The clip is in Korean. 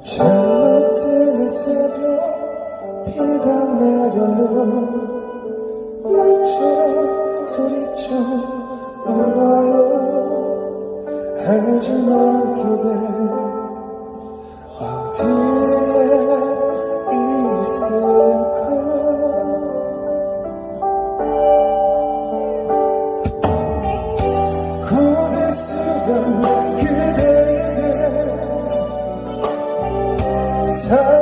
잠못 드는 새벽 비가 내려요. 나처럼 소리쳐 울어요. 하지만 그대 어디에 있을까? 고개스런 그대에게 사